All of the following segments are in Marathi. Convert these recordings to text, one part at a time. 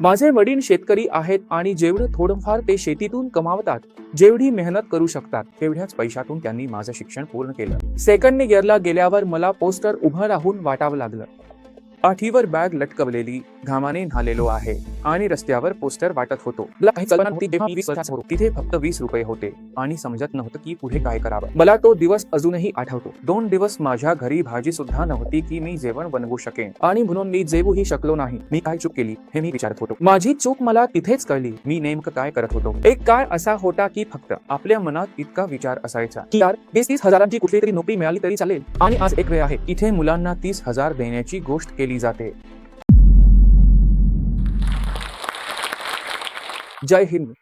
माझे वडील शेतकरी आहेत आणि जेवढं थोडंफार ते शेतीतून कमावतात जेवढी मेहनत करू शकतात तेवढ्याच पैशातून त्यांनी माझं शिक्षण पूर्ण केलं. सेकंड इयरला गेल्यावर मला पोस्टर उभं राहून वाटावं लागलं. पाठीवर बॅग लटकवलेली घामाने न्हालेलो आहे आणि रस्त्यावर पोस्टर वाटत होतो. मला काही कल्पना नव्हती जेव्हा वीस तिथे फक्त वीस रुपये होते आणि समजत नव्हतं की पुढे काय करावं. मला तो दिवस अजूनही आठवतो. दोन दिवस माझ्या घरी भाजी सुद्धा नव्हती की मी जेवण बनवू शकेन. आणि म्हणून मी जेवूही शकलो नाही. मी काय चूक केली हे मी विचारत होतो. माझी चूक मला तिथेच कळली. मी नेमकं काय करत होतो? एक काळ असा होता की फक्त आपल्या मनात इतका विचार असायचा की यार वीस तीस हजारांची कुठली तरी नोकरी मिळाली तरी चालेल. आणि आज एक वेळ आहे. इथे मुलांना तीस हजार देण्याची गोष्ट केली जाते. जय हिंद.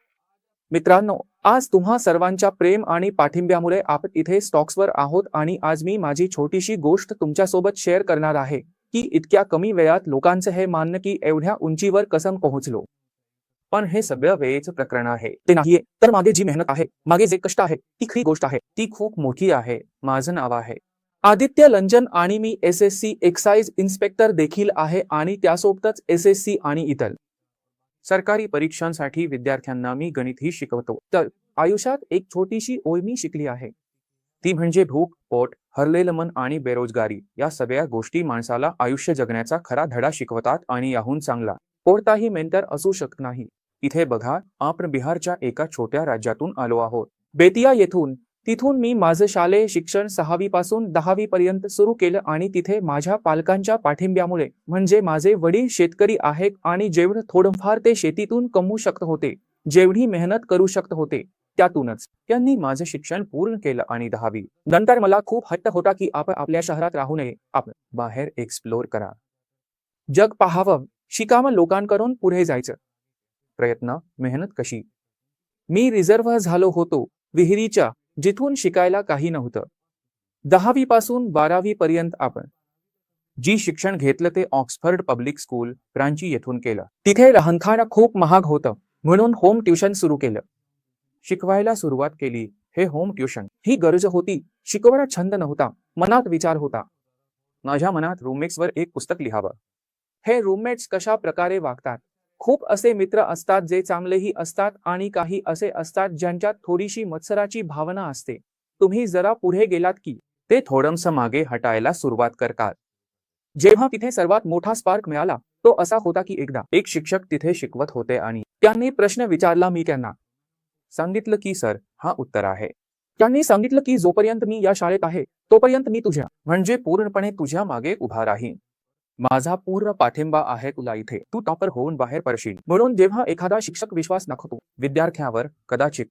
मित्रांनो आज तुम्हा सर्वांच्या प्रेम आणि पाठिंब्यामुळे आपण इथे स्टॉक्सवर आहोत आणि आज मी माझी छोटीशी गोष्ट तुमच्यासोबत शेअर करणार आहे की इतक्या कमी वेळात लोकांचं हे मानणं की एवढ्या उंचीवर कसं पोहोचलो. पण हे सगळं वेळेचं प्रकरण आहे. ते नाहीये. तर मागे जी मेहनत आहे मागे जे कष्ट आहे ती खरी गोष्ट आहे. ती खूप मोठी आहे. माझं नाव आहे आदित्य लंजन आणि मी S S C excise inspector देखील आहे आणि त्यासोबतच एस एस सी आणि इतर सरकारी परीक्षांसाठी विद्यार्थ्यांना मी गणितही शिकवतो. तर आयुष्यात एक छोटीशी ओळ मी शिकली आहे. ती म्हणजे भूक पोट हरलेलं मन आणि बेरोजगारी या सगळ्या गोष्टी माणसाला आयुष्य जगण्याचा खरा धडा शिकवतात आणि याहून चांगला. कोणताही मेंटर असू शकत नाही. इथे बघा आपण बिहारच्या एका छोट्या राज्यातून आलो आहोत. बेतिया येथून तिथून मी माझं शालेय शिक्षण सहावी पासून सुरू केलं आणि तिथे माझ्या पालकांच्या पाठिंब्यामुळे म्हणजे माझे वडील शेतकरी आहेत आणि जेवढं थोडंफार ते शेतीतून कमवू शकत होते जेवढी मेहनत करू शकत होते त्यातूनच त्यांनी माझं शिक्षण पूर्ण केलं आणि दहावी. नंतर मला खूप हट्ट होता की आपण आपल्या शहरात राहू नये. आपण बाहेर एक्सप्लोर करा. जग पाहावं शिकावं लोकांकडून पुढे जायचं. प्रयत्न मेहनत कशी? मी रिझर्व्ह झालो होतो विहिरीच्या जिथून शिकायला काही नव्हतं. दहावी पासून बारावी पर्यंत आपण जी शिक्षण घेतलं ते ऑक्सफर्ड पब्लिक स्कूल रांची येथून केलं. तिथे राहणखाणं खूप महाग होतं म्हणून होम ट्युशन सुरू केलं. शिकवायला सुरुवात केली हे होम ट्युशन. ही गरज होती शिकवण्यात छंद नव्हता मनात विचार होता. माझ्या मनात रूममेट्सवर एक पुस्तक लिहावं. हे रूममेट्स कशा प्रकारे वागतात? खूप असे मित्र असतात जे चांगलेही असतात आणि काही असे असतात ज्यांच्यात थोडीशी मत्सराची भावना असते. तुम्ही जरा पुढे गेलात की ते थोडंसं मागे हटायला सुरुवात करतात. जेव्हा तिथे सर्वात मोठा स्पार्क मिळाला तो असा होता की एकदा एक शिक्षक तिथे शिकवत होते आणि त्यांनी प्रश्न विचारला मी त्यांना. सांगितलं की सर हा उत्तर आहे. त्यांनी सांगितलं की जोपर्यंत मी या शाळेत आहे तोपर्यंत मी तुझ्या म्हणजे पूर्णपणे तुझ्या मागे उभा राहीन. माझा पूर्ण पाठिंबा आहे तुला इथे. तू टॉपर होऊन बाहेर पडशील. म्हणून जेव्हा एखादा शिक्षक विश्वास दाखवतो विद्यार्थ्यावर कदाचित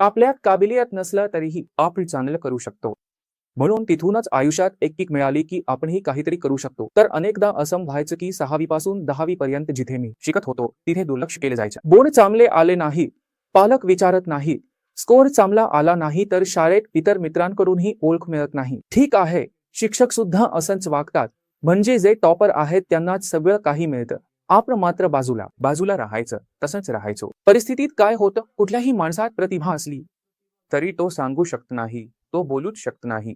आपल्यात काबिलियत नसलं तरीही आपण चांगलं करू शकतो. म्हणून तिथूनच आयुष्यात एक किक मिळाली की आपणही काहीतरी करू शकतो. तर अनेकदा असं व्हायचं की सहावी पासून दहावी पर्यंत जिथे मी शिकत होतो तिथे दुर्लक्ष केले जायचं. बोर्ड चांगले आले नाही पालक विचारत नाही स्कोर चांगला आला नाही तर शाळेत इतर मित्रांकडूनही ओळख मिळत नाही. ठीक आहे शिक्षक सुद्धा असंच वागतात म्हणजे जे टॉपर आहेत त्यांनाच सगळं काही मिळतं. आपण मात्र बाजूला बाजूला राहायचं तसंच राहायचो. परिस्थितीत काय होतं? कुठल्याही माणसात प्रतिभा असली तरी तो सांगू शकत नाही तो बोलूच शकत नाही.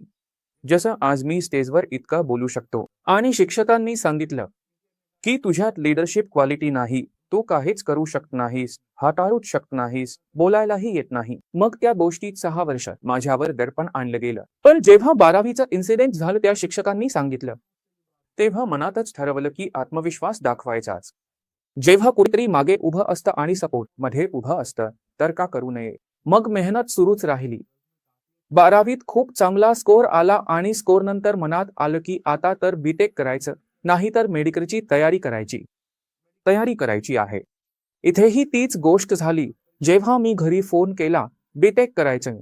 जसं आज मी स्टेजवर इतका बोलू शकतो. आणि शिक्षकांनी सांगितलं की तुझ्यात लिडरशिप क्वालिटी नाही तू काहीच करू शकत नाहीस हाताळूच शकत नाहीस बोलायलाही येत नाही. मग त्या गोष्टीत सहा वर्षात माझ्यावर दडपण आणलं गेलं. पण जेव्हा बारावीचं इन्सिडेंट झालं त्या शिक्षकांनी सांगितलं तेव्हा मनातच ठरवलं की आत्मविश्वास दाखवायचाच. जेव्हा कुठेतरी मागे उभं असतं आणि सपोर्टमध्ये उभं असतं तर का करू नये? मग मेहनत सुरूच राहिली. बारावीत खूप चांगला स्कोर आला आणि स्कोर नंतर मनात आलं की आता तर बीटेक करायचं नाही तर मेडिकलची तयारी करायची. तयारी करायची आहे. इथेही तीच गोष्ट झाली. जेव्हा मी घरी फोन केला बीटेक करायचं.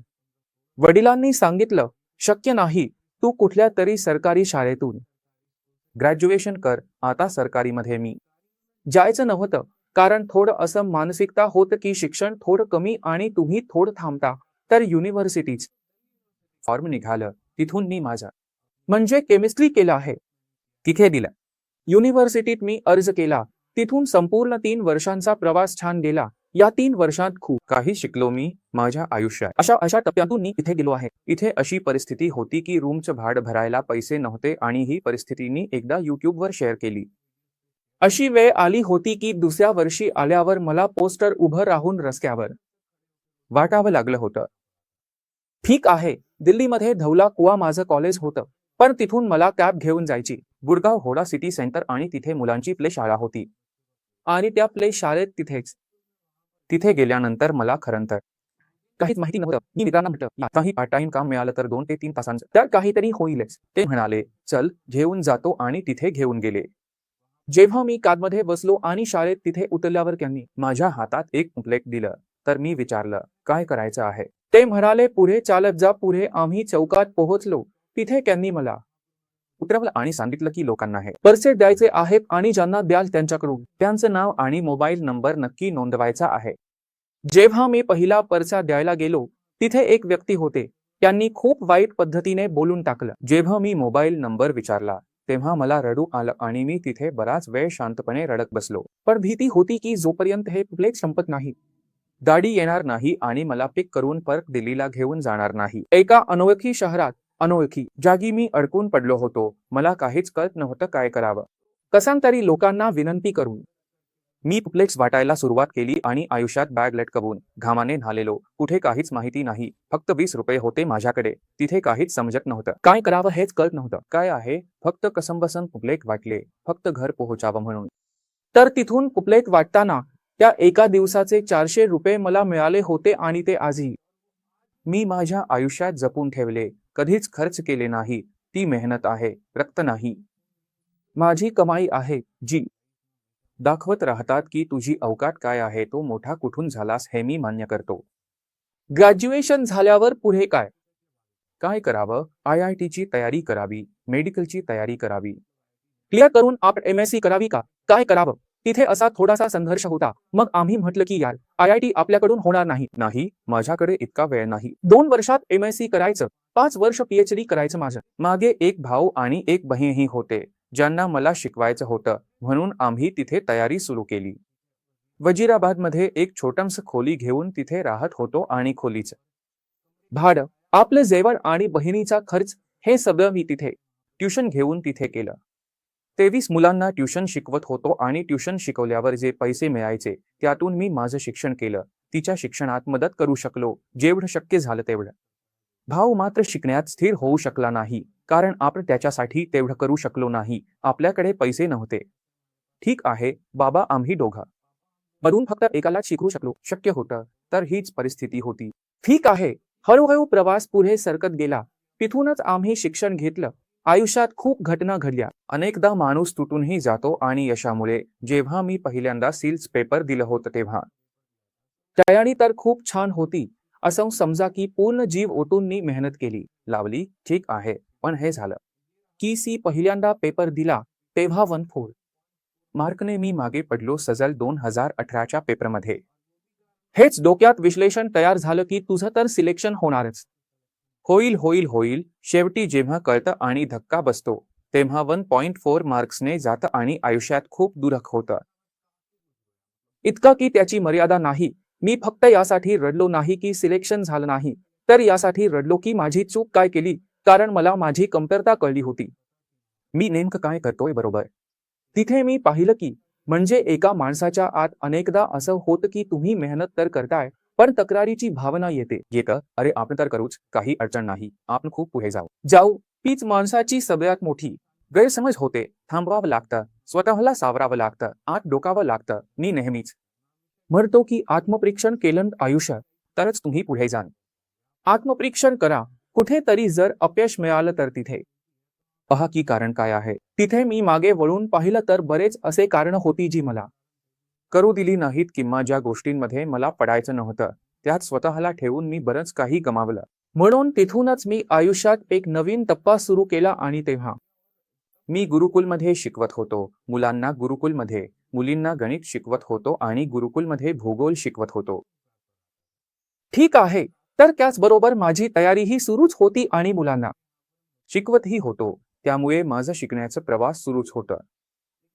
वडिलांनी सांगितलं शक्य नाही तू कुठल्या तरी सरकारी शाळेतून ग्रॅज्युएशन कर आता सरकारीमध्ये मी. जायचं नव्हतं कारण थोडं असं मानसिकता होतं की शिक्षण थोडं कमी आणि तुम्ही थोडं थांबता तर युनिव्हर्सिटीज फॉर्म निघालं तिथून मी माझा. म्हणजे केमिस्ट्री केलं आहे. तिथे दिलं. युनिव्हर्सिटीत मी अर्ज केला. तिथून संपूर्ण तीन वर्षांचा प्रवास छान गेला. या तीन वर्षात खूप काही शिकलो मी माझ्या आयुष्यात. अशा अशा टप्प्यातून मी इथे गेलो आहे. इथे अशी परिस्थिती होती की रूमचं भाड भरायला पैसे नव्हते आणि ही परिस्थिती मी एकदा युट्यूबवर शेअर केली. अशी वेळ आली होती की दुसऱ्या वर्षी आल्यावर मला पोस्टर उभं राहून रस्त्यावर वाटावं लागलं होतं. ठीक आहे दिल्लीमध्ये धौला कुवा माझं कॉलेज होतं पण तिथून मला कॅब घेऊन जायची. गुडगाव होडा सिटी सेंटर आणि तिथे मुलांची प्ले शाळा होती. आणि त्या प्ले शाळेत तिथेच तिथे गेल्यानंतर मला खरं तर काहीच माहिती नव्हतं. मी मित्रांना म्हटलं काही पार्ट टाइम काम मिळालं तर दोन ते तीन तासांचं. तर काहीतरी होईलच. ते म्हणाले चल घेऊन जातो आणि तिथे घेऊन गेले. जेव्हा मी कादमध्ये बसलो आणि शाळेत तिथे उतरल्यावर त्यांनी माझ्या हातात एक प्लेट दिलं. तर मी विचारलं काय करायचं आहे? ते म्हणाले पुढे चालत जा. पुढे आम्ही चौकात पोहोचलो. तिथे त्यांनी मला उतरवलं आणि सांगितलं की लोकांना हे पर्से द्यायचे आहेत आणि ज्यांना द्याल त्यांच्याकडून. त्यांचं नाव आणि मोबाईल नंबर नक्की नोंदवायचा आहे. जेव्हा मी पहिला परसा द्यायला गेलो तिथे एक व्यक्ती होते. त्यांनी खूप वाईट पद्धतीने बोलून टाकलं. जेव्हा मी मोबाईल नंबर विचारला तेव्हा मला रडू आलं आणि मी तिथे बराच वेळ शांतपणे रडत बसलो. पण भीती होती की जोपर्यंत हे प्लेट संपत नाही गाडी येणार नाही आणि मला पिक करून परत दिल्लीला घेऊन जाणार नाही. एका अनोळखी शहरात अनोळखी जागी मी अडकून पडलो होतो. मला काहीच कळत नव्हतं काय करावं. कसांतरी लोकांना विनंती करून मी प्लेट्स वाटायला सुरुवात केली आणि आयुष्यात बॅग लटकवून घामाने न्हालेलो. कुठे काहीच माहिती नाही. फक्त वीस रुपये होते माझ्याकडे. तिथे काहीच समजत नव्हतं. काय करावं हेच कळत नव्हतं. काय आहे? फक्त कसम बसन पुपलेट वाटले. फक्त घर पोहोचावं म्हणून. तर तिथून पुपलेट वाटताना त्या एका दिवसाचे चारशे रुपये मला मिळाले होते आणि ते आजही मी माझ्या आयुष्यात जपून ठेवले. कधीच खर्च केले नाही. ती मेहनत आहे रक्त नाही. माझी कमाई आहे जी दाखवत राहतात की तुझी अवकाट काय आहे तो मोठा कुठून झालास हे मी मान्य करतो. ग्रॅज्युएशन झाल्यावर पुढे काय? काय करावं? आय आय टीची तयारी करावी मेडिकलची तयारी करावी. क्लिअर करून आपण एम एस सी करावी का? काय करावं? तिथे असा थोडासा संघर्ष होता. मग आम्ही म्हटलं की यार आय आय टी आपल्याकडून होणार नाही. नाही माझ्याकडे इतका वेळ नाही. दोन वर्षात एम एस सी करायचं. पाच वर्ष पीएचडी करायचं माझं. मागे एक भाऊ आणि एक बहीणही होते ज्यांना मला शिकवायचं होतं म्हणून आम्ही तिथे तयारी सुरू केली. वजिराबादमध्ये एक छोटंस खोली घेऊन तिथे राहत होतो आणि खोलीचं. भाडं आपलं जेवण आणि बहिणीचा खर्च हे सगळं मी तिथे ट्युशन घेऊन तिथे केलं. तेवीस मुलांना ट्युशन शिकवत होतो आणि ट्युशन शिकवल्यावर जे पैसे मिळायचे त्यातून मी माझं शिक्षण केलं. तिच्या शिक्षणात मदत करू शकलो. जेवढं शक्य झालं तेवढं. भाऊ मात्र शिकण्यात स्थिर होऊ शकला नाही कारण आपण त्याच्यासाठी तेवढं करू शकलो नाही. आपल्याकडे पैसे नव्हते. ठीक आहे बाबा आम्ही दोघं. मधून फक्त एकालाच शिकवू शकलो. शक्य होतं तर हीच परिस्थिती होती. ठीक आहे हळूहळू प्रवास पुढे सरकत गेला. तिथूनच आम्ही शिक्षण घेतलं. आयुष्यात खूप घटना घडल्या. अनेकदा माणूस तुटूनही जातो आणि यशामुळे जेव्हा मी पहिल्यांदा सील्स पेपर दिलं होतं तेव्हा. तयारी तर खूप छान होती. असं समजा की पूर्ण जीव ओटूंनी मेहनत केली. लावली ठीक आहे पण हे झालं. की सी पहिल्यांदा पेपर दिला तेव्हा वन फोर मार्कने मी मागे पडलो सजल दोन हजार अठराच्या पेपरमध्ये हेच डोक्यात विश्लेषण तयार झालं की तुझं तर सिलेक्शन होणारच. होईल होईल होईल शेवटी जेव्हा कळतं आणि धक्का बसतो तेव्हा वन पॉइंट फोर मार्क्सने जातं आणि आयुष्यात खूप दुरख होतं. इतका की त्याची मर्यादा नाही मी फक्त यासाठी रडलो नाही की सिलेक्शन झालं नाही तर यासाठी रडलो की माझी चूक काय केली कारण मला माझी कमतरता कळली होती. मी नेमकं काय करतोय बरोबर? तिथे मी पाहिलं की म्हणजे एका माणसाच्या आत अनेकदा असं होतं की तुम्ही मेहनत तर करताय पण तक्रारीची भावना येते. येतं अरे आपण तर करूच काही अडचण नाही आपण खूप पुढे जाऊ. जाऊ तीच माणसाची सगळ्यात मोठी गैरसमज होते. थांबवावं लागतं स्वतःला सावरावं लागतं आत डोकावं लागतं मी नेहमीच. म्हणतो की आत्मपरीक्षण केलं आयुष्य तरच तुम्ही पुढे जाल. आत्मपरीक्षण करा कुठेतरी जर अपयश मिळालं तर तिथे. पहा की कारण काय आहे? तिथे मी मागे वळून पाहिलं तर बरेच असे कारण होती जी मला. करू दिली नाहीत किंवा ज्या गोष्टींमध्ये मला पडायचं नव्हतं त्यात स्वतःला ठेवून मी बरंच काही गमावलं. म्हणून तिथूनच मी आयुष्यात एक नवीन टप्पा सुरू केला आणि तेव्हा मी गुरुकुलमध्ये शिकवत होतो मुलांना गुरुकुलमध्ये मुलींना गणित शिकवत होतो आणि गुरुकुलमध्ये भूगोल शिकवत होतो. ठीक आहे तर त्याचबरोबर माझी तयारीही सुरूच होती आणि मुलांना शिकवतही होतो त्यामुळे माझं शिकण्याचं प्रवास सुरूच होतं.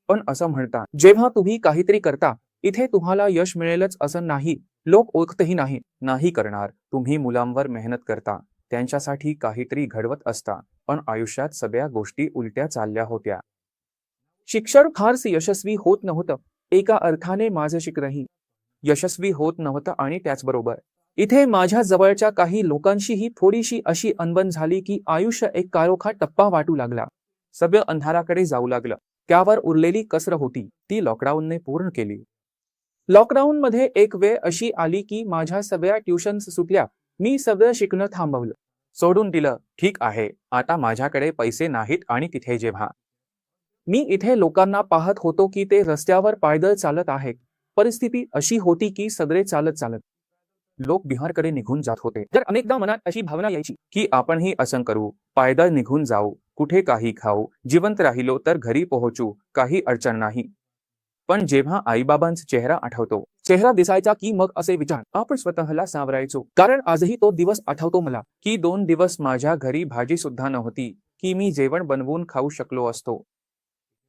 पण असं म्हणता जेव्हा तुम्ही काहीतरी करता इथे तुम्हाला यश मिळेलच असं नाही. लोक ओळखतही नाही. नाही करणार. तुम्ही मुलांवर मेहनत करता. त्यांच्यासाठी काहीतरी घडवत असता. पण आयुष्यात सगळ्या गोष्टी उलट्या चालल्या होत्या. शिक्षण फारस यशस्वी होत नव्हतं. एका अर्थाने माझं शिक्षणही यशस्वी होत नव्हतं आणि त्याचबरोबर इथे माझ्या जवळच्या काही लोकांशीही थोडीशी अशी अनबन झाली की आयुष्य एक काळोखा टप्पा वाटू लागला. सगळं अंधाराकडे जाऊ लागलं. त्यावर उरलेली कसर होती. ती लॉकडाऊनने पूर्ण केली. लॉकडाऊन मध्ये एक वेळ अशी आली की माझ्या सगळ्या ट्युशन्स सुटल्या. मी सगळं शिकणं थांबवलं. सोडून दिलं. ठीक आहे. आता माझ्याकडे पैसे नाहीत आणि तिथे जेव्हा मी इथे लोकांना पाहत होतो की ते रस्त्यावर पायदळ चालत आहेत. परिस्थिती अशी होती की सगळे चालत चालत लोक बिहारकडे निघून जात होते. तर अनेकदा मनात अशी भावना यायची की आपणही असं करू पायदळ निघून जाऊ कुठे काही खाऊ जिवंत राहिलो तर घरी पोहोचू काही अडचण नाही. पण जेव्हा आईबाबांचा चेहरा आठवतो चेहरा दिसायचा की मग असे विचार आपण स्वतःला सावरायचो. कारण आजही तो दिवस आठवतो मला की दोन दिवस माझ्या घरी भाजी सुद्धा नव्हती की मी जेवण बनवून खाऊ शकलो असतो.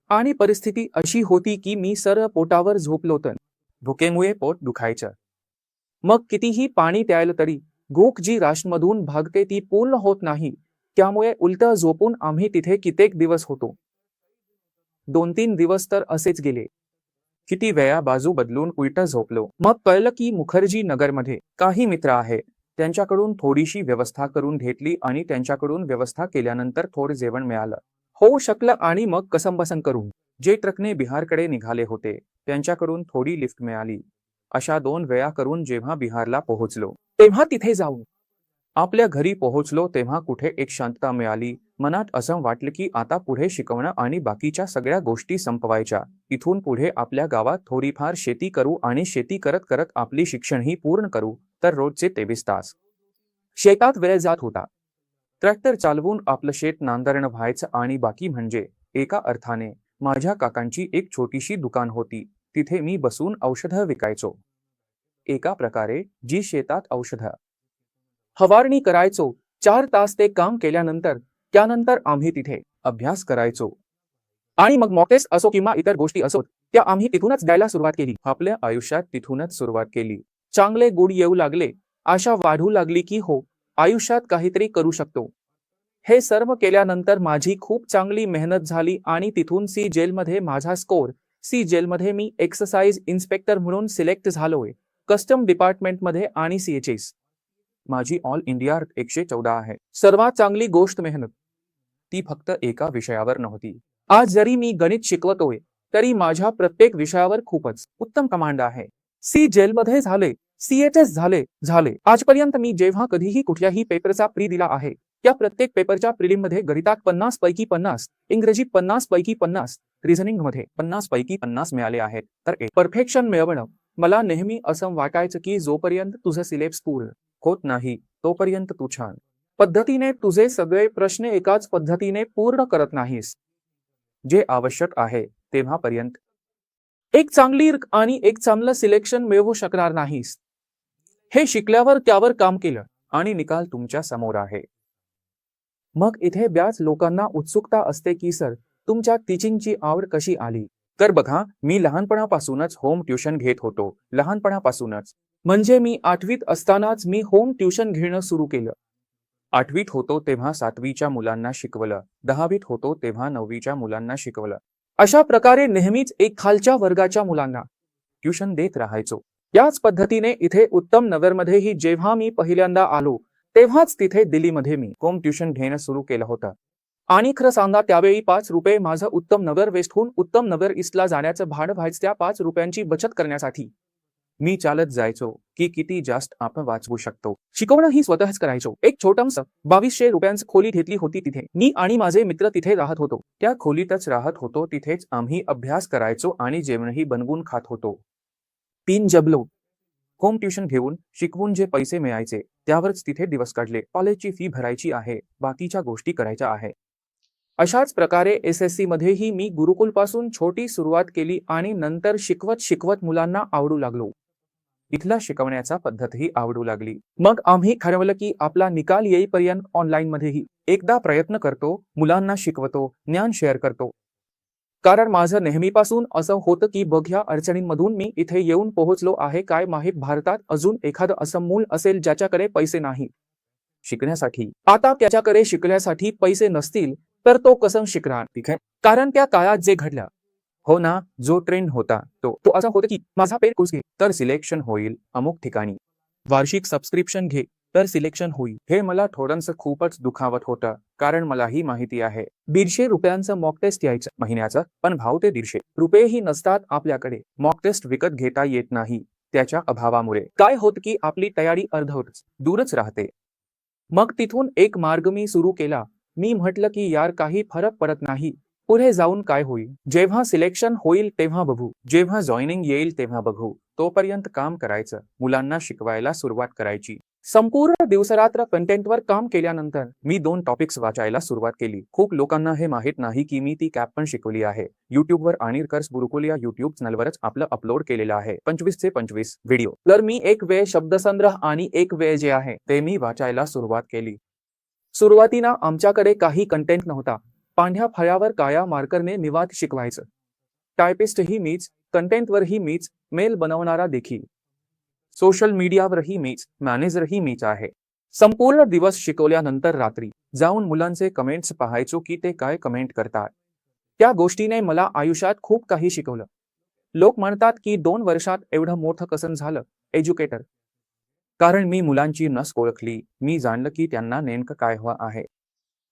आणि परिस्थिती अशी होती की मी सर पोटावर झोपलो तर भुकेमुळे पोट दुखायचं. मग कितीही पाणी प्यायलं तरी गोक जी राशमधून भागते ती पूर्ण होत नाही त्यामुळे उलट झोपून आम्ही तिथे कित्येक दिवस होतो. दोन तीन दिवस तर असेच गेले. किती वेळा बाजू बदलून उलट झोपलो. मग कळलं की मुखर्जी नगरमध्ये काही मित्र आहे त्यांच्याकडून थोडीशी व्यवस्था करून घेतली आणि त्यांच्याकडून व्यवस्था केल्यानंतर थोडे जेवण मिळालं. होऊ शकलं आणि मग कसंबसं करून जे ट्रकने बिहारकडे निघाले होते त्यांच्याकडून थोडी लिफ्ट मिळाली. अशा दोन वेळा करून जेव्हा बिहारला पोहोचलो. तेव्हा तिथे जाऊन आपल्या घरी पोहोचलो तेव्हा कुठे एक शांतता मिळाली. मनात असं वाटलं की आता पुढे शिकवणं आणि बाकीच्या सगळ्या गोष्टी संपवायच्या. इथून पुढे आपल्या गावात थोडीफार शेती करू आणि शेती करत करत आपली शिक्षणही पूर्ण करू तर रोजचे तेवीस तास. शेतात वेळ जात होता. ट्रॅक्टर चालवून आपलं शेत नांदरणं व्हायचं आणि बाकी म्हणजे एका अर्थाने माझ्या काकांची एक छोटीशी दुकान होती. तिथे मी बसून औषधं विकायचो. एका प्रकारे जी शेतात औषधं फवारणी करायचो. चार तास ते काम केल्यानंतर त्यानंतर आम्ही तिथे अभ्यास करायचो. आणि मग मॉकेस असो किंवा इतर गोष्टी असोत त्या आम्ही तिथूनच द्यायला सुरुवात केली. आपल्या आयुष्यात तिथूनच सुरुवात केली. चांगले गुड येऊ लागले आशा वाढू लागली की हो आयुष्यात काहीतरी करू शकतो. हे सर्व केल्यानंतर माझी खूप चांगली मेहनत झाली आणि तिथून सी जेलमध्ये माझा स्कोर सी जेलमध्ये मी एक्सरसाइज इन्स्पेक्टर म्हणून सिलेक्ट झालोय कस्टम डिपार्टमेंटमध्ये आणि सीएचएस माझी ऑल इंडिया एकशे चौदा आहे. सर्वात चांगली गोष्ट मेहनत. ती फक्त एका विषयावर नव्हती. आज जरी मी गणित शिकवतोय तरी माझ्या प्रत्येक विषयावर खूपच उत्तम कमांड आहे. सी जेलमध्ये झाले सीएचएस झाले झाले. आजपर्यंत मी जेव्हा कधीही कुठल्याही पेपरचा प्री दिला आहे त्या प्रत्येक पेपरच्या प्रिलिममध्ये गणितात पन्नास पैकी पन्नास इंग्रजी पन्नास पैकी पन्नास रिझनिंगमध्ये पन्नास पैकी पन्नास मिळाले आहेत. तर परफेक्शन मिळवणं मला नेहमी असं वाटायचं की जोपर्यंत तुझं सिलेबस पूर्ण होत नाही तोपर्यंत तू छान. पद्धतीने तुझे सगळे प्रश्न एकाच पद्धतीने पूर्ण करत नाहीस. जे आवश्यक आहे तेव्हापर्यंत. एक चांगली आणि एक चांगलं सिलेक्शन मिळवू शकणार नाहीस. हे शिकल्यावर त्यावर काम केलं आणि निकाल तुमच्यासमोर आहे. मग इथे ब्याच लोकांना उत्सुकता असते की सर तुमच्या टीचिंगची आवड कशी आली? तर बघा मी लहानपणापासूनच होम ट्युशन घेत होतो. लहानपणापासूनच. म्हणजे मी आठवीत असतानाच मी होम ट्युशन घेणं सुरू केलं. आठवीत होतो तेव्हा सातवीच्या मुलांना शिकवलं. दहावीत होतो तेव्हा नववीच्या मुलांना शिकवलं. अशा प्रकारे नेहमीच एक खालच्या वर्गाच्या मुलांना ट्युशन देत राहायचो. याच पद्धतीने इथे उत्तम नगरमध्येही जेव्हा मी पहिल्यांदा आलो तेव्हाच तिथे दिल्लीमध्ये मी होम ट्युशन घेणं सुरू केलं होतं. आणि खरं सांगा त्यावेळी पाच रुपये माझं उत्तम नगर वेस्टहून उत्तम नगर ईस्टला जाण्याचं भाडं व्हायचं त्या पाच रुपयांची बचत करण्यासाठी. मी चालत जायचो की किती जास्त आपण वाचवू शकतो. शिकवणं ही स्वतःच करायचो. एक छोटंसं बावीसशे रुपयांची खोली घेतली होती तिथे. मी आणि माझे मित्र तिथे राहत होतो. त्या खोलीतच राहत होतो तिथेच आम्ही अभ्यास करायचो आणि जेवणही बनवून खात होतो. तीन जबलो. होम ट्युशन घेऊन शिकवून जे पैसे मिळायचे त्यावरच तिथे दिवस काढले. कॉलेजची फी भरायची आहे बाकीच्या गोष्टी करायच्या आहे. अशाच प्रकारे एस एस सी मध्येही मी गुरुकुलपासून छोटी सुरुवात केली आणि नंतर शिकवत शिकवत मुलांना आवडू लागलो. इथला शिकवण्याचा पद्धतही आवडू लागली. मग आम्ही ठरवलं की आपला निकाल येईपर्यंत ऑनलाईन मध्येही एकदा प्रयत्न करतो मुलांना शिकवतो ज्ञान शेअर करतो. कारण माझं नेहमीपासून असं होतं की बघ ह्या अडचणींमधून मी इथे येऊन पोहोचलो आहे काय माहीत भारतात अजून एखादं असं मूल असेल ज्याच्याकडे पैसे नाही. शिकण्यासाठी. आता त्याच्याकडे शिकण्यासाठी पैसे नसतील तर तो कसं शिकणार? ठीक आहे. कारण त्या काळात जे घडलं हो ना जो ट्रेंड होता तो तो असा होता की माझा पेड कोर्स घे तर सिलेक्शन होईल अमुक ठिकाणी. वार्षिक सबस्क्रिप्शन घे तर सिलेक्शन होईल. हे मला थोडंसं खूपच दुखावत होतं कारण मला ही माहिती आहे. दीडशे रुपयांचं मॉक टेस्ट यायचं महिन्याचं पण भाव ते दीडशे. रुपयेही नसतात आपल्याकडे. मॉक टेस्ट विकत घेता येत नाही त्याच्या अभावामुळे. काय होत की आपली तयारी अर्धवटच दूरच राहते. मग तिथून एक मार्ग मी सुरू केला. मी म्हटलं की यार काही फरक पडत नाही पुढे जाऊन काय होईल? जेव्हा सिलेक्शन होईल तेव्हा बघू. जेव्हा जॉईनिंग येईल तेव्हा बघू. तोपर्यंत काम करायचं. मुलांना शिकवायला सुरुवात करायची. संपूर्ण दिवसरात्र कंटेंटवर काम केल्यानंतर मी दोन टॉपिक्स वाचायला सुरुवात केली. खूप लोकांना हे माहीत नाही की मी ती कॅप पण शिकवली आहे. युट्यूबवर आणि कर्स गुरुकुल या युट्यूब चॅनलवरच आपलं अपलोड केलेलं आहे. पंचवीस ते पंचवीस व्हिडिओ तर मी एक वेळ शब्दसंग्रह आणि एक वेळ जे आहे ते मी वाचायला सुरुवात केली. सुरुवातीला आमच्याकडे काही कंटेंट नव्हता. पांढ्या फळ्यावर काया मार्करने निवाद शिकवायचं. टायपिस्टही मीच कंटेंटवरही मीच मेल बनवणारा देखील. सोशल मीडियावरही मीच मॅनेजरही मीच आहे. संपूर्ण दिवस शिकवल्यानंतर रात्री जाऊन मुलांचे कमेंट्स पाहायचो की ते काय कमेंट करतात. त्या गोष्टीने मला आयुष्यात खूप काही शिकवलं. लोक म्हणतात की दोन वर्षात एवढं मोठं कसन झालं एज्युकेटर? कारण मी मुलांची नस ओळखली मी जाणलं की त्यांना नेमकं काय हवं आहे.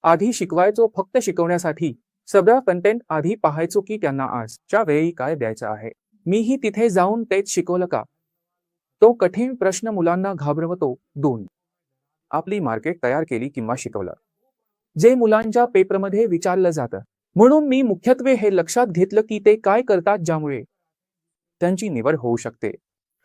आधी शिकवायचो फक्त शिकवण्यासाठी. सगळं कंटेंट आधी पाहायचो की त्यांना आजच्या वेळी काय द्यायचं आहे. मीही तिथे जाऊन तेच शिकवलं का? तो कठीण प्रश्न मुलांना घाबरवतो. दोन. आपली मार्केट तयार केली किंवा शिकवलं. जे मुलांच्या पेपरमध्ये विचारलं जातं. म्हणून मी मुख्यत्वे हे लक्षात घेतलं की ते काय करतात ज्यामुळे त्यांची निवड होऊ शकते.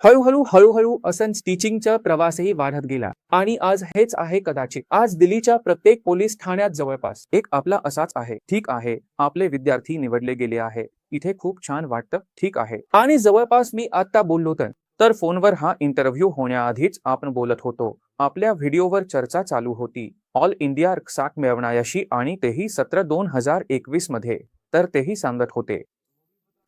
हळूहळू हळूहळू असं टीचिंगचा प्रवासही वाढत गेला. आणि आज हेच आहे कदाचित. आज दिल्लीच्या प्रत्येक पोलीस ठाण्यात जवळपास एक आपला असाच आहे. ठीक आहे. आपले विद्यार्थी निवडले गेले आहे. इथे खूप छान वाटतं. ठीक आहे. आणि जवळपास मी आता बोललो तर तर फोनवर हा इंटरव्ह्यू होण्याआधीच आपण बोलत होतो. आपल्या व्हिडिओवर चर्चा चालू होती. ऑल इंडिया साक मिळवण्याशी आणि तेही सत्र दोन हजार एकवीसमध्ये. तर तेही सांगत होते.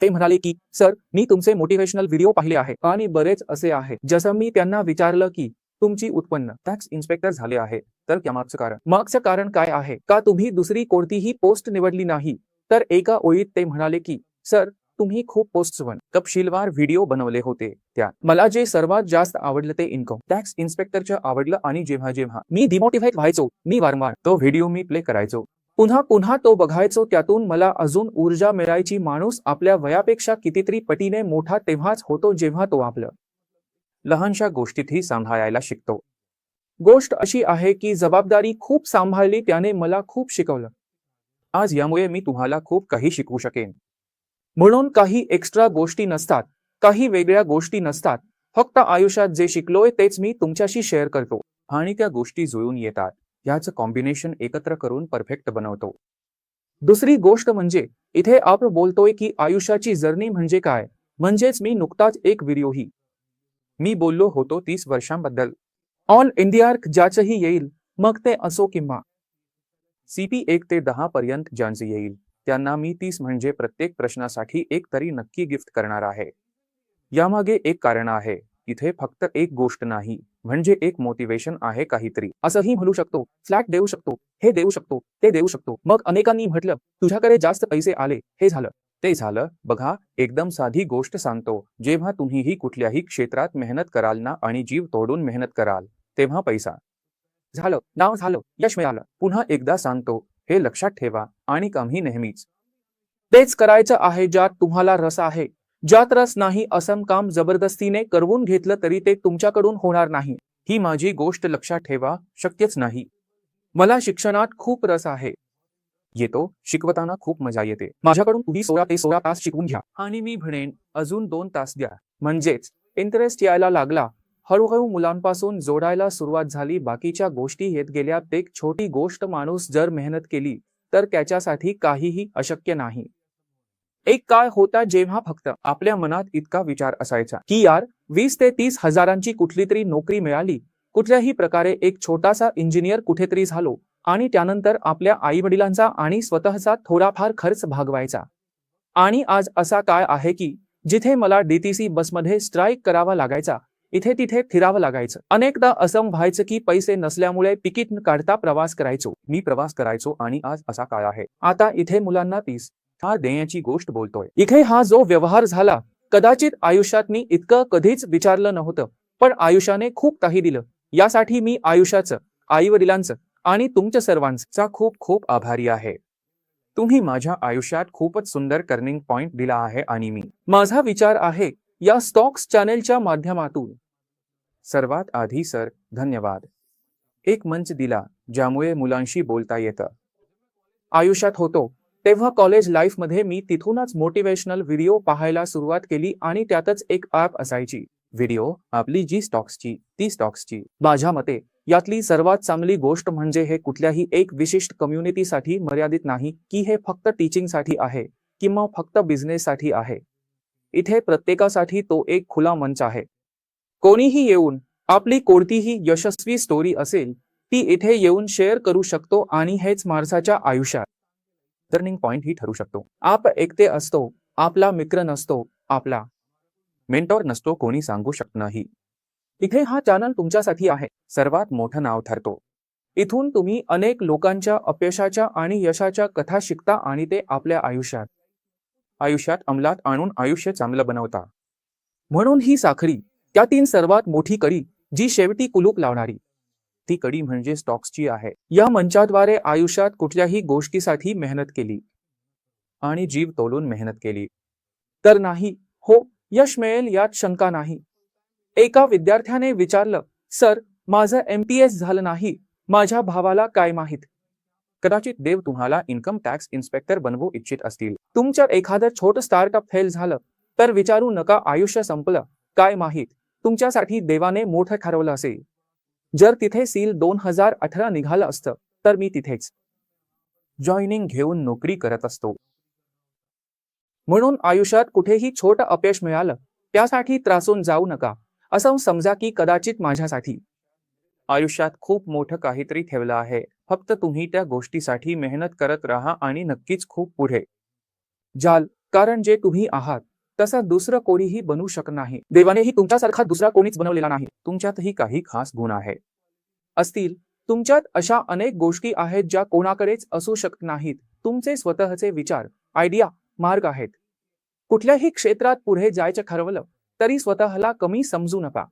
ते म्हणाले की सर मी तुमचे मोटिवेशनल व्हिडिओ पाहिले आहे आणि बरेच असे आहे जसं मी त्यांना विचारलं की तुमची उत्पन्न टॅक्स इन्स्पेक्टर झाले आहे. तर त्यामागचं कारण? मागचं कारण काय आहे? का तुम्ही दुसरी कोणतीही पोस्ट निवडली नाही? तर एका ओळीत ते म्हणाले की सर तुम्ही खूप पोस्टवर तपशीलवार व्हिडिओ बनवले होते त्या मला जे सर्वात जास्त आवडलं ते इन्कम टॅक्स इन्स्पेक्टरच्या आवडलं आणि जेव्हा जेव्हा मी डिमोटिव्हेट व्हायचो मी वारंवार तो व्हिडिओ मी प्ले करायचो. पुन्हा पुन्हा तो बघायचो त्यातून मला अजून ऊर्जा मिळायची माणूस आपल्या वयापेक्षा कितीतरी पटीने मोठा तेव्हाच होतो जेव्हा तो आपलं लहानशा गोष्टीतही सांभाळायला शिकतो. गोष्ट अशी आहे की जबाबदारी खूप सांभाळली त्याने मला खूप शिकवलं. आज यामुळे मी तुम्हाला खूप काही शिकवू शकेन. म्हणून काही एक्स्ट्रा गोष्टी नसतात काही वेगळ्या गोष्टी नसतात फक्त आयुष्यात जे शिकलोय तेच मी तुमच्याशी शेअर करतो. आणि त्या गोष्टी जुळून येतात. ह्याचं कॉम्बिनेशन एकत्र करून परफेक्ट बनवतो. दुसरी गोष्ट म्हणजे इथे आपण बोलतोय की आयुष्याची जर्नी म्हणजे काय? म्हणजेच मी नुकताच एक व्हिडिओही मी बोललो होतो तीस वर्षांबद्दल. ऑल इंडिया ज्याचंही येईल मग ते असो किंवा. सीपी एक ते दहा पर्यंत ज्यांचे येईल त्यांना मी तीस म्हणजे प्रत्येक प्रश्नासाठी एक तरी नक्की गिफ्ट करणार आहे. यामागे एक कारण आहे इथे फक्त एक गोष्ट नाही. म्हणजे एक मोटिवेशन आहे काहीतरी. असंही म्हणू शकतो फ्लॅट देऊ शकतो हे देऊ शकतो ते देऊ शकतो. मग अनेकांनी म्हटलं तुझ्याकडे जास्त पैसे आले हे झालं. ते झालं बघा एकदम साधी गोष्ट सांगतो जेव्हा तुम्हीही कुठल्याही क्षेत्रात मेहनत कराल ना आणि जीव तोडून मेहनत कराल तेव्हा पैसा. झालं नाव झालं यश मिळालं. पुन्हा एकदा सांगतो हे लक्षात ठेवा आणि कमी नेहमीच. तेच करायचं आहे ज्यात तुम्हाला रस आहे. ज्यात रस नाही असं काम जबरदस्तीने करवून घेतलं तरी ते तुमच्याकडून होणार नाही. ही माझी गोष्ट लक्षात ठेवा शक्यच नाही. मला शिक्षणात खूप रस आहे. येतो शिकवताना खूप मजा येते. माझ्याकडून तुम्ही सोळा ते सोळा तास शिकवून घ्या. आणि मी म्हणेन अजून दोन तास द्या. म्हणजेच इंटरेस्ट यायला लागला. हळूहळू मुलांपासून जोडायला सुरुवात झाली. बाकीच्या गोष्टी येत गेल्या. एक छोटी गोष्ट माणूस जर मेहनत केली तर त्याच्यासाठी काहीही अशक्य नाही. एक काळ होता जेव्हा फक्त आपल्या मनात इतका विचार असायचा की यार वीस ते तीस हजारांची कुठली तरी नोकरी मिळाली कुठल्याही प्रकारे एक छोटासा इंजिनियर कुठेतरी झालो आणि त्यानंतर आपल्या आई वडिलांचा आणि स्वतःचा थोडाफार खर्च भागवायचा. आणि आज असा काय आहे की जिथे मला डीटीसी बसमध्ये स्ट्राईक करावा लागायचा इथे तिथे फिरावं लागायचं. अनेकदा असं व्हायचं की पैसे नसल्यामुळे तिकीट काढता प्रवास करायचो. मी प्रवास करायचो आणि आज असा काय आहे? आता इथे मुलांना तीस हा देण्याची गोष्ट बोलतोय. इथे हा जो व्यवहार झाला कदाचित आयुष्यात मी इतकं कधीच विचारलं नव्हतं पण आयुष्याने खूप काही दिलं. यासाठी मी आयुष्याचं आई वडिलांचं आणि तुमच्या सर्वांचा खूप खूप आभारी आहे. तुम्ही माझ्या आयुष्यात खूपच सुंदर टर्निंग पॉइंट दिला आहे आणि मी. माझा विचार आहे या स्टॉक्स चॅनेलच्या माध्यमातून. सर्वात आधी सर धन्यवाद. एक मंच दिला ज्यामुळे मुलांशी बोलता येतं. आयुष्यात होतो तेव्हा कॉलेज लाईफमध्ये मी तिथूनच मोटिवेशनल व्हिडिओ पाहायला सुरुवात केली आणि त्यातच एक ॲप असायची. व्हिडिओ आपली जी स्टॉक्सची ती स्टॉक्सची माझ्या मते यातली सर्वात चांगली गोष्ट म्हणजे हे कुठल्याही एक विशिष्ट कम्युनिटीसाठी मर्यादित नाही की हे फक्त टीचिंगसाठी आहे किंवा फक्त बिझनेससाठी आहे. इथे प्रत्येकासाठी तो एक खुला मंच आहे. कोणीही येऊन आपली कोणतीही यशस्वी स्टोरी असेल ती इथे येऊन शेअर करू शकतो आणि हेच माणसाच्या आयुष्यात. टर्निंग पॉइंट ही ठरू शकतो. आप एकटे असतो आपला मित्र नसतो आपला मेंटॉर नसतो कोणी सांगू शकत नाही इथे हा चॅनल तुमच्यासाठी आहे. सर्वात मोठं नाव ठरतो. इथून तुम्ही अनेक लोकांच्या अपयशाच्या आणि यशाच्या कथा शिकता आणि ते आपल्या आयुष्यात आयुष्यात अंमलात आणून आयुष्य चांगलं बनवता. म्हणून ही साखरी त्यातील सर्वात मोठी कडी जी शेवटी कुलूप लावणारी. ती कडी म्हणजे स्टॉक्सची आहे. या मंचाद्वारे आयुष्यात कुठल्याही गोष्टीसाठी मेहनत केली. आणि जीव तोलून मेहनत केली. तर नाही. हो यश मिळेल यात शंका नाही. एका विद्यार्थ्याने विचारलं सर माझं एम टी एस झालं नाही. माझ्या भावाला काय माहीत? कदाचित देव तुम्हाला इन्कम टॅक्स इन्स्पेक्टर बनवू इच्छित असतील. तुमच्या एखादं छोटं स्टार्टअप फेल झालं तर विचारू नका आयुष्य संपलं. काय माहीत? तुमच्यासाठी देवाने मोठं ठरवलं असेल. जर तिथे सील दोन हजार अठरा निघालं असतं तर मी तिथेच. जॉईनिंग घेऊन नोकरी करत असतो. म्हणून आयुष्यात कुठेही छोटं अपयश मिळालं त्यासाठी त्रासून जाऊ नका असं समजा की कदाचित माझ्यासाठी. आयुष्यात खूप मोठं काहीतरी ठेवलं आहे फक्त तुम्ही त्या गोष्टीसाठी मेहनत करत राहा आणि नक्कीच खूप पुढे. जाल कारण जे तुम्ही आहात तसा दुसरं कोणीही बनू शकत नाही. देवानेही तुमच्यासारखा दुसरा कोणीच बनवलेला नाही. तुमच्यातही काही खास गुण आहे असतील. तुमच्यात अशा अनेक गोष्टी आहेत ज्या कोणाकडेच असू शकत नाहीत. तुमचे स्वतःचे विचार आयडिया मार्ग आहेत. कुठल्याही क्षेत्रात पुढे जायचं ठरवलं तरी स्वतःला कमी समजू नका.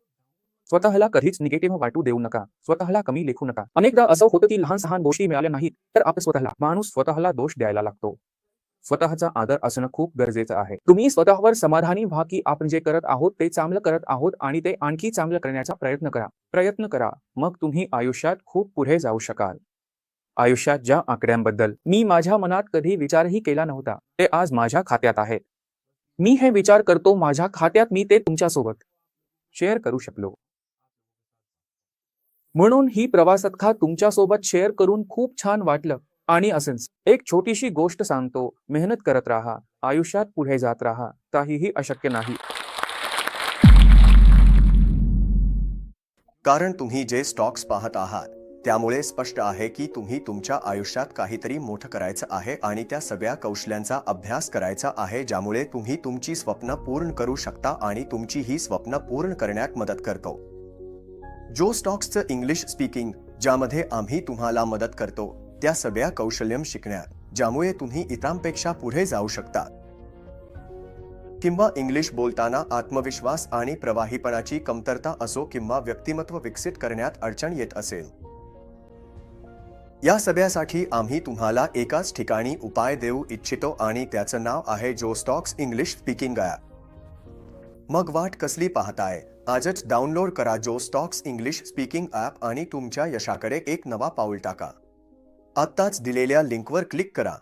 स्वतःला कधीच निगेटिव्ह वाटू देऊ नका. स्वतःला कमी लेखू नका. अनेकदा असं होतं की लहान सहान गोष्टी मिळाल्या नाहीत तर आपण स्वतःला माणूस स्वतःला दोष द्यायला लागतो. स्वतःचा आदर असणं खूप गरजेचं आहे. तुम्ही स्वतःवर समाधानी व्हा की आपण जे करत आहोत ते चांगलं करत आहोत आणि ते आणखी चांगलं करण्याचा प्रयत्न करा. प्रयत्न करा. मग तुम्ही आयुष्यात खूप पुढे जाऊ शकाल. आयुष्यात ज्या आकड्यांबद्दल मी माझ्या मनात कधी विचारही केला नव्हता ते आज माझ्या खात्यात आहेत. मी हे विचार करतो माझ्या खात्यात मी ते तुमच्यासोबत शेअर करू शकलो. म्हणून ही प्रवासतखा तुमच्यासोबत शेअर करून खूप छान वाटलं. आणि असंच एक छोटीशी गोष्ट सांगतो. मेहनत करत राहा. आयुष्यात पुढे जात राहा. काहीही अशक्य नाही. कारण तुम्ही जे स्टॉक्स पाहत आहात त्यामुळे स्पष्ट आहे की तुम्ही तुमच्या आयुष्यात काहीतरी मोठं करायचं आहे आणि त्या सगळ्या कौशल्यांचा अभ्यास करायचा आहे ज्यामुळे तुम्ही तुमची स्वप्न पूर्ण करू शकता आणि तुमची ही स्वप्न पूर्ण करण्यात मदत करतो. जो स्टॉक्सचं इंग्लिश स्पीकिंग ज्यामध्ये आम्ही तुम्हाला मदत करतो त्या सगळ्या कौशल्यम शिकण्यात ज्यामुळे तुम्ही इतरांपेक्षा पुढे जाऊ शकता. किंवा इंग्लिश बोलताना आत्मविश्वास आणि प्रवाहीपणाची कमतरता असो किंवा व्यक्तिमत्व विकसित करण्यात अडचण येत असेल. या सगळ्यासाठी आम्ही तुम्हाला एकाच ठिकाणी उपाय देऊ इच्छितो आणि त्याचं नाव आहे जो स्टॉक्स इंग्लिश स्पीकिंग ॲप मग वाट कसली पाहताय? आजच डाउनलोड करा जो स्टॉक्स इंग्लिश स्पीकिंग ॲप आणि तुमच्या यशाकडे एक नवा पाऊल टाका. आत्ताच दिलेल्या लिंकवर क्लिक करा.